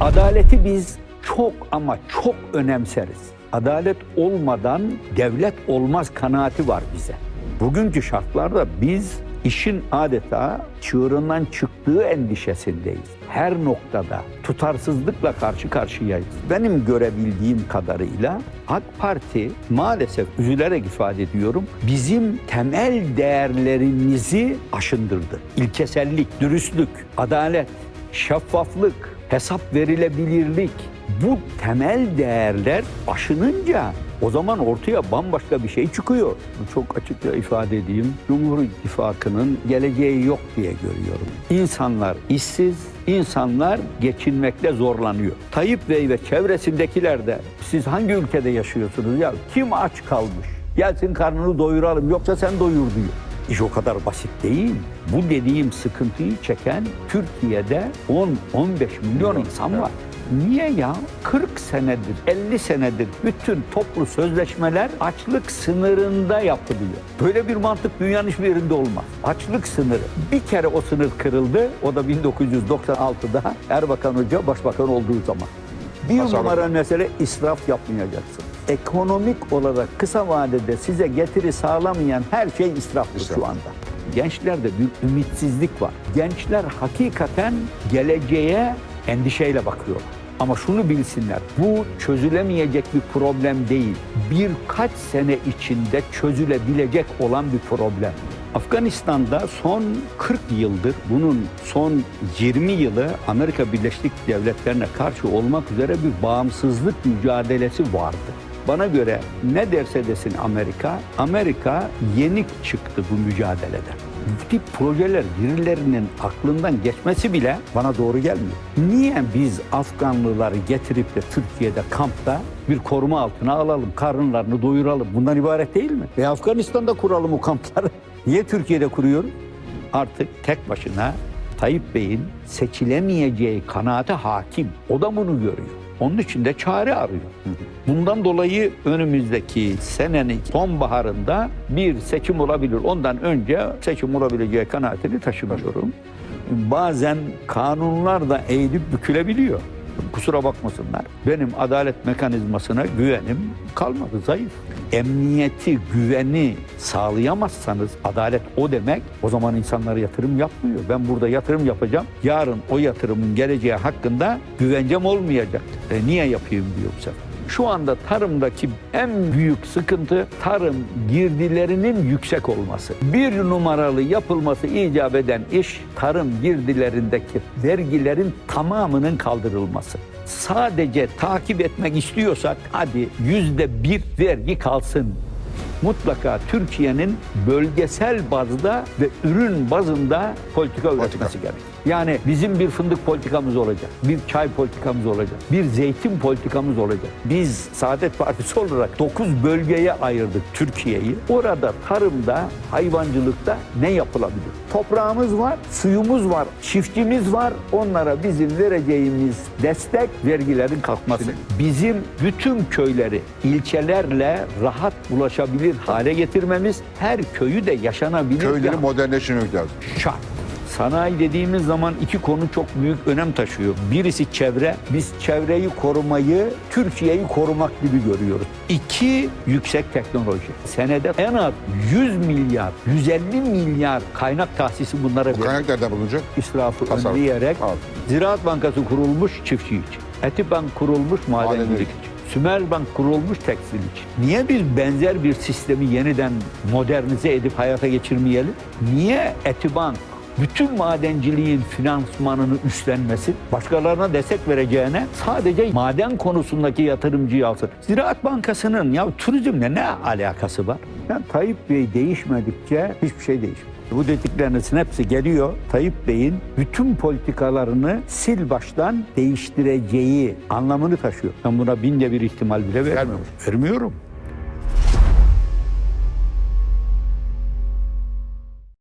Adaleti biz çok ama çok önemseriz. Adalet olmadan devlet olmaz kanaati var bize. Bugünkü şartlarda biz işin adeta çığırından çıktığı endişesindeyiz. Her noktada tutarsızlıkla karşı karşıyayız. Benim görebildiğim kadarıyla AK Parti maalesef üzülerek ifade ediyorum bizim temel değerlerimizi aşındırdı. İlkesellik, dürüstlük, adalet, şeffaflık, hesap verilebilirlik bu temel değerler aşınınca o zaman ortaya bambaşka bir şey çıkıyor. Çok açıkça ifade edeyim. Cumhur İttifakı'nın geleceği yok diye görüyorum. İnsanlar işsiz, insanlar geçinmekte zorlanıyor. Tayyip Bey ve çevresindekiler de siz hangi ülkede yaşıyorsunuz ya? Kim aç kalmış? Gelsin karnını doyuralım yoksa sen doyur diyor. İş o kadar basit değil. Bu dediğim sıkıntıyı çeken Türkiye'de 10-15 milyon insan var. Niye ya? 40 senedir, 50 senedir bütün toplu sözleşmeler açlık sınırında yapılıyor. Böyle bir mantık dünyanın hiçbir yerinde olmaz. Açlık sınırı. Bir kere o sınır kırıldı. O da 1996'da Erbakan Hoca başbakan olduğu zaman. Bir Tasarruf. numara mesele israf yapmayacaksın. Ekonomik olarak kısa vadede size getiri sağlamayan her şey israftır İsraf. şu anda. Gençlerde bir ümitsizlik var. Gençler hakikaten geleceğe endişeyle bakıyorlar. Ama şunu bilsinler, bu çözülemeyecek bir problem değil. Birkaç sene içinde çözülebilecek olan bir problem. Afganistan'da son 40 yıldır bunun son 20 yılı Amerika Birleşik Devletleri'ne karşı olmak üzere bir bağımsızlık mücadelesi vardı. Bana göre ne derse desin Amerika, Amerika yenik çıktı bu mücadelede. Bu tip projeler birilerinin aklından geçmesi bile bana doğru gelmiyor. Niye biz Afganlıları getirip de Türkiye'de kampta bir koruma altına alalım, karınlarını doyuralım? Bundan ibaret değil mi? E Afganistan'da kuralım o kampları. Niye Türkiye'de kuruyoruz? Artık tek başına Tayyip Bey'in seçilemeyeceği kanaate hakim. O da bunu görüyor. Onun için de çare arıyor. Bundan dolayı önümüzdeki senenin sonbaharında bir seçim olabilir. Ondan önce seçim olabileceği kanaatini taşımıyorum. Bazen kanunlar da eğilip bükülebiliyor. Kusura bakmasınlar. Benim adalet mekanizmasına güvenim kalmadı, zayıf. Emniyeti, güveni sağlayamazsanız adalet o demek. O zaman insanlar yatırım yapmıyor. Ben burada yatırım yapacağım. Yarın o yatırımın geleceği hakkında güvencem olmayacak. E niye yapayım diyor bu sefer. Şu anda tarımdaki en büyük sıkıntı tarım girdilerinin yüksek olması. Bir numaralı yapılması icap eden iş tarım girdilerindeki vergilerin tamamının kaldırılması. Sadece takip etmek istiyorsak hadi yüzde bir vergi kalsın mutlaka Türkiye'nin bölgesel bazda ve ürün bazında politika üretmesi gerek. Yani bizim bir fındık politikamız olacak, bir çay politikamız olacak, bir zeytin politikamız olacak. Biz Saadet Partisi olarak 9 bölgeye ayırdık Türkiye'yi. Orada tarımda, hayvancılıkta ne yapılabilir? Toprağımız var, suyumuz var, çiftçimiz var. Onlara bizim vereceğimiz destek vergilerin kalkması. Bizim bütün köyleri ilçelerle rahat ulaşabilir hale getirmemiz, her köyü de yaşanabilir Köyleri modernleştirmek lazım. şart. Sanayi dediğimiz zaman iki konu çok büyük önem taşıyor. Birisi çevre. Biz çevreyi korumayı Türkiye'yi korumak gibi görüyoruz. İki yüksek teknoloji. Senede en az 100 milyar, 150 milyar kaynak tahsisi bunlara Bu kaynak nereden bulunacak? İsrafı Tasarruf. önleyerek Al. Ziraat Bankası kurulmuş çiftçi için. Etibank kurulmuş Madencilik. için. Sümer Bank kurulmuş tekstil için. Niye biz benzer bir sistemi yeniden modernize edip hayata geçirmeyelim? Niye Etibank bütün madenciliğin finansmanını üstlenmesin, başkalarına destek vereceğine sadece maden konusundaki yatırımcıyı alsın. Ziraat Bankası'nın ya turizmle ne alakası var? Yani Tayyip Bey değişmedikçe hiçbir şey değişmiyor. Bu dediklerinizin hepsi geliyor. Tayyip Bey'in bütün politikalarını sil baştan değiştireceği anlamını taşıyor. Ben buna binde bir ihtimal bile vermiyorum. Vermiyorum.